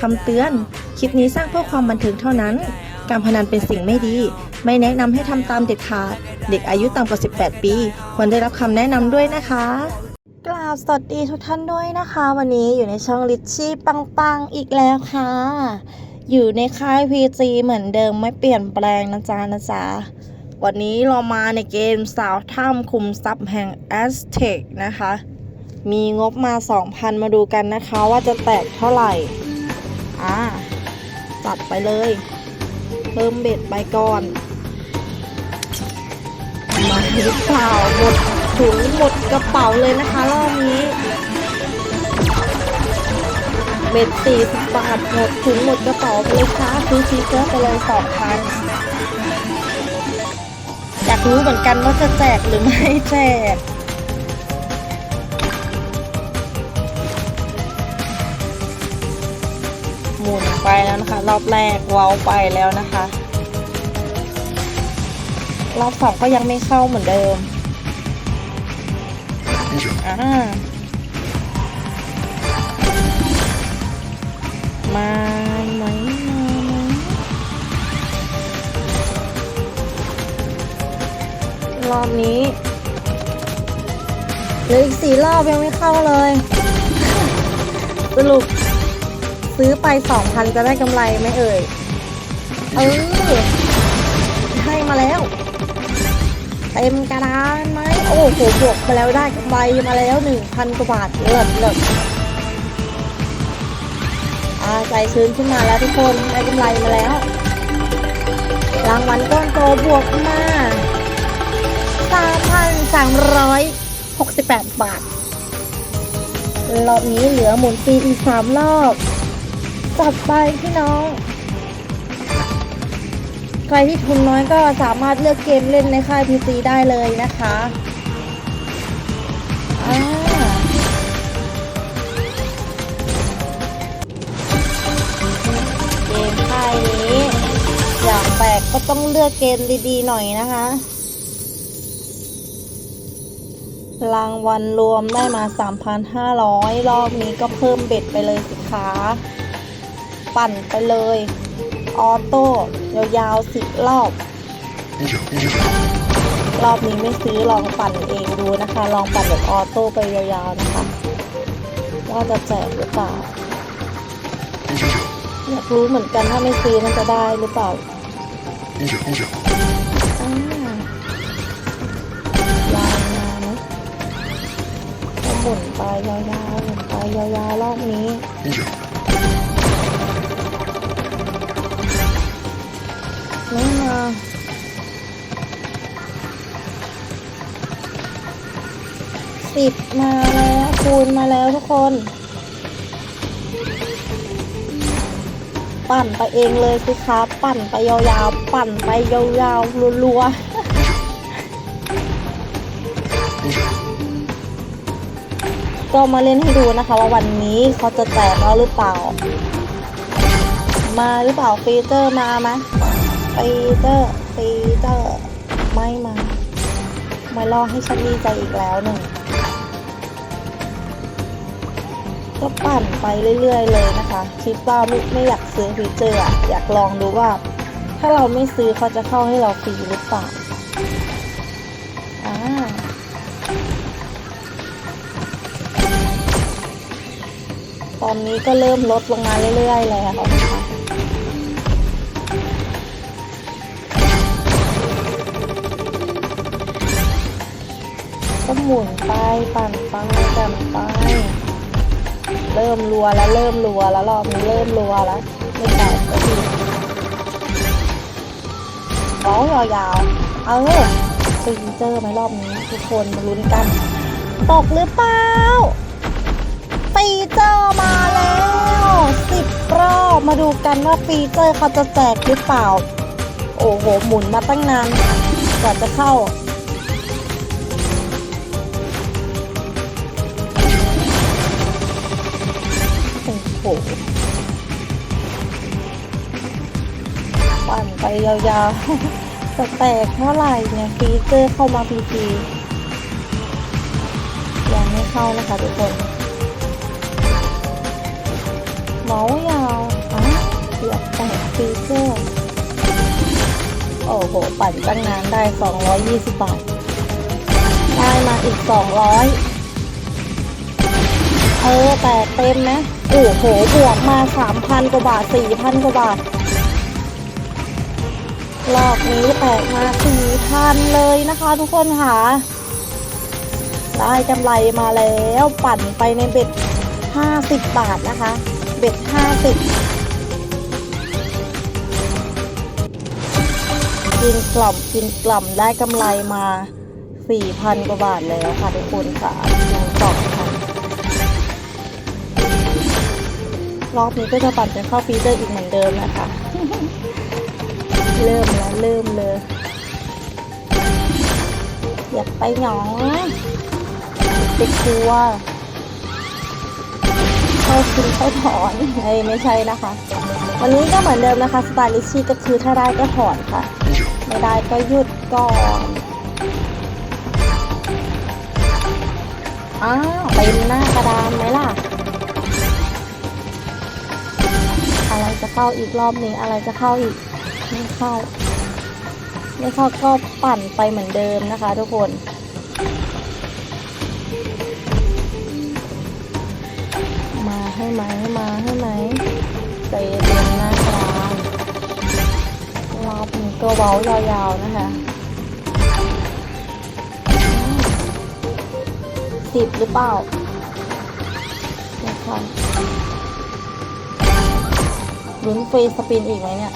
คำเตือน คลิปนี้สร้างเพื่อความบันเทิงเท่านั้น การพนันเป็นสิ่งไม่ดี ไม่แนะนำให้ทำตามเด็ดขาด เด็กอายุต่ำกว่า 18 ปี ควรได้รับคำแนะนำด้วยนะคะ กราบสวัสดีทุกท่านด้วยนะคะ วันนี้อยู่ในช่องลิชชี่ปังๆอีกแล้วค่ะ อยู่ในค่าย PG เหมือนเดิมไม่เปลี่ยนแปลงนะจ๊ะนะจ๊ะวันนี้เรามาในเกมสาวถ้ำคุมทรัพย์แห่งแอสเทกนะคะ มีงบมา 2,000 มาดูกันนะคะว่าจะแตกเท่าไหร่ อ่าจัดไปเลยเพิ่มเบ็ดไปก่อนมาหรือเปล่าหมดถุงหมดกระเป๋าเลยนะคะรอบนี้ เบ็ดสี่สิบบาทหมดถุงหมดกระเป๋าไปเลยค่ะซื้อฟีเจอร์ไปเลยสองพันอยากรู้เหมือนกันว่าจะแจกหรือไม่แจก มุนไปแล้วนะคะ รอบแรกเว้าไปแล้วนะคะ รอบสองก็ยังไม่เข้าเหมือนเดิมอ่ามาไหมมาไหมรอบนี้เหลืออีกสี่รอบยังไม่เข้าเลย สรุป ซื้อไปสองพันจะได้กำไรไหมเอ่ย เออให้มาแล้ว เต็มกระดานไหมโอ้โหบวกมาแล้วได้กำไรมาแล้วหนึ่งพันกว่าบาทเลิศเลิศอาใจชื้นขึ้นมาแล้วทุกคนได้กำไรมาแล้ว รางวัลก้อนโตบวกมาสามพันสามร้อยหกสิบแปดบาทรอบนี้เหลือหมุนฟรีอีกสามรอบ จัดไปพี่น้อง ใครที่ทุนน้อยก็สามารถเลือกเกมเล่นในค่าย PC ได้เลยนะคะเกมค่ายนี้อยากแบกก็ต้องเลือกเกมดีๆหน่อยนะคะรางวัลรวมได้มา 3,500 รอบนี้ก็เพิ่มเบ็ดไปเลยสิคะ ปั่นไปเลย ออโต้ยาวๆสิบรอบ รอบนี้ไม่ซื้อลองปั่นเองดูนะคะ ลองปั่นแบบออโต้ไปยาวๆนะคะ ว่าจะแจกหรือเปล่าอยากรู้เหมือนกันถ้าไม่ซื้อมันจะได้หรือเปล่าอ่ายาวมานะก็หมุนไปยาวๆหมุนไปยาวๆรอบนี้ ไม่มาสิบมาแล้วคูณมาแล้วทุกคน ปั่นไปเองเลยสิคะปั่นไปยาวๆ ปั่นไปยาวๆรัวๆก็มาเล่นให้ดูนะคะว่าวันนี้เขาจะแตกแล้วหรือเปล่า มาหรือเปล่าฟีเจอร์มาไหม ฟีเจอร์ฟีเจอร์ไม่มา มารอให้ฉันดีใจอีกแล้วหนึ่งก็ปั่นไปเรื่อยๆ เลยนะคะคิดว่าไม่ไม่อยากซื้อฟีเจอร์อะอยากลองดูว่า ถ้าเราไม่ซื้อเขาจะเข้าให้เราฟรีหรือเปล่าอ่าตอนนี้ก็เริ่มลดลงมาเรื่อยๆ แล้ว หมุนไปปั่นไปปั่นไปเริ่มรัวแล้วเริ่มรัวแล้วรอบนี้เริ่มรัวแล้วไม่แตกก็ทีร้องยาวๆเอาฟีเจอร์ไหมรอบนี้ ทุกคนมาลุ้นกัน ตกหรือเปล่าฟีเจอร์มาแล้วสิบรอบมาดูกันว่าฟีเจอร์เขาจะแจกหรือเปล่า โอ้โหหมุนมาตั้งนานกว่าจะเข้า ปั่นไปยาวๆ จะแตกเท่าไหร่เนี่ยฟีเจอร์เข้ามาพีพียังไม่เข้านะคะทุกคนเมาส์ยาวอะเกือบแตกฟีเจอร์ โอ้โห ปั่นตั้งนานได้ 220 บาท ได้มาอีก 200เออแตกเต็มนะ โอ้โห บวกมา3,000กว่าบาท4,000กว่าบาท รอบนี้แตกมา4,000เลยนะคะทุกคนค่ะ ได้กำไรมาแล้วปั่นไปในเบ็ด50บาทนะคะ เบ็ด50กินกล่อมกินกล่อมได้กำไรมา4,000กว่าบาทแล้วค่ะทุกคนค่ะกินกล่อค่ะรอบนี้ก็จะปั่นเป็นเข้าฟีเจอร์อีกเหมือนเดิมนะคะ เริ่มแล้วเริ่มเลยอยากไปหนองไปกลัวเข้าคืนเข้าถอนเอ้ยไม่ใช่นะคะ วันนี้ก็เหมือนเดิมนะคะสไตลิชี่ก็คือถ้าได้ก็ถอนค่ะ ไม่ได้ก็หยุดก่อนอ้าวเต็มหน้ากระดานไหมล่ะ อะไรจะเข้าอีกรอบนี้อะไรจะเข้าอีก ไม่เข้า ไม่เข้าก็ปั่นไปเหมือนเดิมนะคะทุกคนมาให้ไหมมาให้ไหมเตะเต็มหน้ากระดานรอบนี้ก็เว้ายาวๆนะคะสิบหรือเปล่านะคะลุ้นฟรีสปินอีกไหมเนี่ย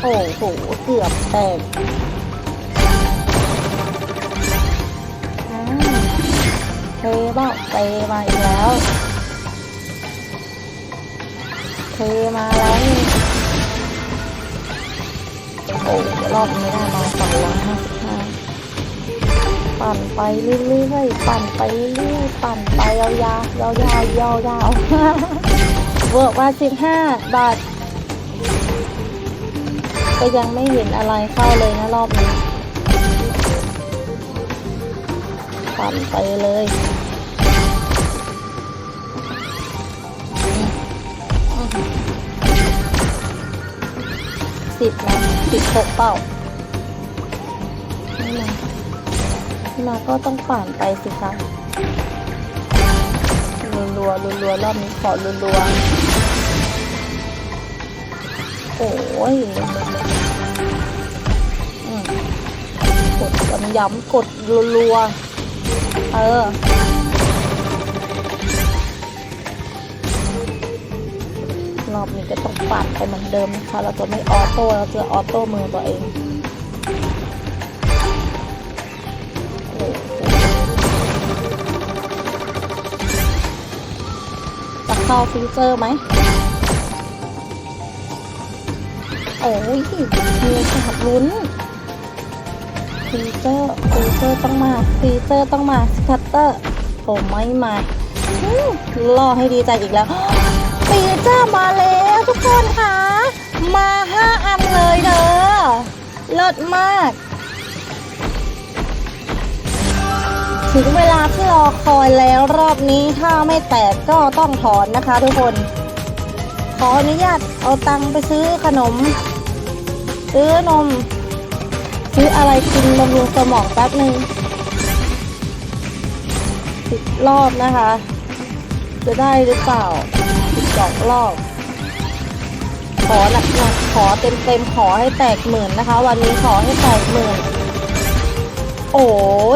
โอ้โห เกือบแตกเทบ้าเทมาอีกแล้ว เทมาแล้วโอ้รอบนี้ได้มาสองร้อยห้าสิบห้าปั่นไปเรื่อยๆปั่นไปเรื่อยๆปั่นไปยาวๆยาวๆยาวๆเวิ ร์กว่าสิบห้าบาท ก็ยังไม่เห็นอะไรเข้าเลยนะรอบนี้ปั่นไปเลยสิบนะสิบหกเป้าไม่มาไม่มาก็ต้องปั่นไปสิคะ รัวๆรัวรอบนี้ขอรัวๆโอ้ยอืมกดย้ำๆกดรัวๆเออรอบนี้ก็ต้องปัดไปเหมือนเดิมนะคะ เราจะไม่ออโต้ เราจะออโต้มือตัวเอง เข้าฟิวเจอร์ไหม โอ้ยมีโอกาสลุ้นฟีเจอร์ฟีเจอร์ต้องมาฟีเจอร์ต้องมาสคัตเตอร์ผมไม่มาล่อให้ดีใจอีกแล้วฟีเจอร์มาแล้วทุกคนค่ะมาห้าอันเลยเด้อเลิศมาก ถึงเวลาที่รอคอยแล้วรอบนี้ถ้าไม่แตกก็ต้องถอนนะคะทุกคน ขออนุญาตเอาตังค์ไปซื้อขนม ซื้อนม ซื้ออะไรกินบำรุงสมองแป๊บหนึ่งสิบรอบนะคะ จะได้หรือเปล่าสิบสองรอบ ขอหนักๆขอเต็มๆขอให้แตกหมื่นนะคะ วันนี้ขอให้แตกหมื่นโอ้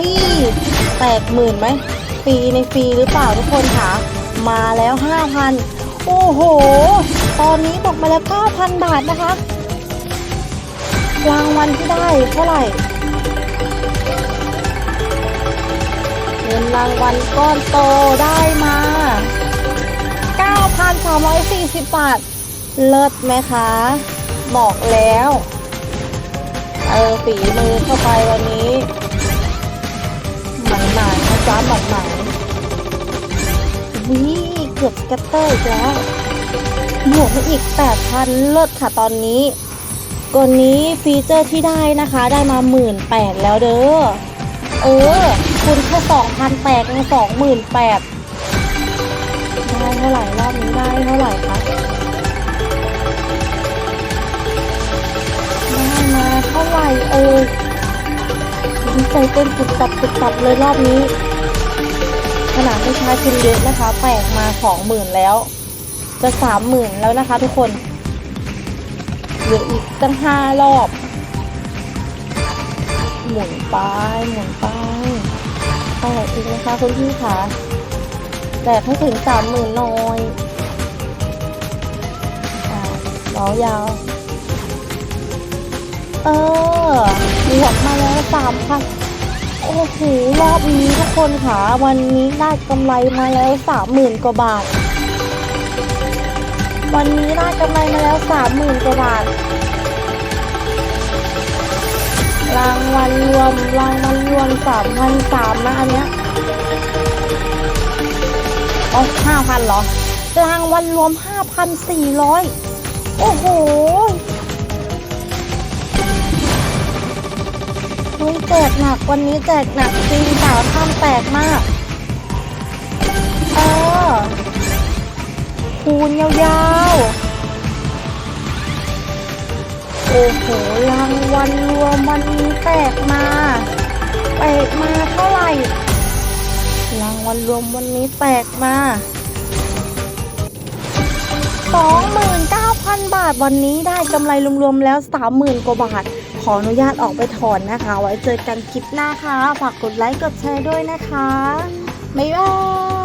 ย แตกหมื่นไหมฟรีในฟรีหรือเปล่าทุกคนคะมาแล้วห้าพันโอ้โห ตอนนี้ตกมาแล้วเก้าพันบาทนะคะรางวัลที่ได้เท่าไหร่เงินรางวัลก้อนโตได้มา 9,340 บาท เลิศไหมคะ บอกแล้ว เออฝีมือเข้าไปวันนี้ กือบสแกตเตอร์อีกแล้วบวกไปอีก 8,000 เลิศค่ะตอนนี้กนนี้ฟีเจอร์ที่ได้นะคะได้มาหมื่นแปดแล้วเด้อ เออ คุณแค่สองพันแตกในสองหมื่นแปดได้เท่าไหร่รอบนี้ได้เท่าไหร่คะได้มาเท่าไหร่เออดีใจเต้นตุบตับตุบตับเลยรอบนี้ ขนาดไม่ใช้ทุนเยอะนะคะแตกมาสองหมื่นแล้ว จะสามหมื่นแล้วนะคะทุกคน เหลืออีกตั้งห้ารอบ หมุนไปหมุนไปแตกอีกนะคะคุณพี่คะแตกให้ถึงสามหมื่นหน่อยอ่าเบายาว เออหวกมาแล้วสามพัน โอ้โหรอบนี้ทุกคนค่ะวันนี้ได้กำไรมาแล้วสามหมื่นกว่าบาท วันนี้ได้กำไรมาแล้วสามหมื่นกว่าบาท รางวัลรวมรางวัลรวมสามพันสามนะอันเนี้ยอ๋อห้าพันเหรอ รางวัลรวมห้าพันสี่ร้อยโอ้โห เฮ้ยแจกหนักวันนี้แจกหนักจริงสามพันแตกมาก เออคูณยาวๆ โอ้โหรางวัลรวมวันนี้แตกมาแตกมาเท่าไหร่ รางวัลรวมวันนี้แตกมา29,000 บาทวันนี้ได้กำไรรวมๆแล้ว 30,000 กว่าบาท ออนุญาตออกไปถอนนะคะ ไว้เจอกันคลิปหน้าค่ะ ฝากกดไลค์กดแชร์ด้วยนะคะบ๊ายบาย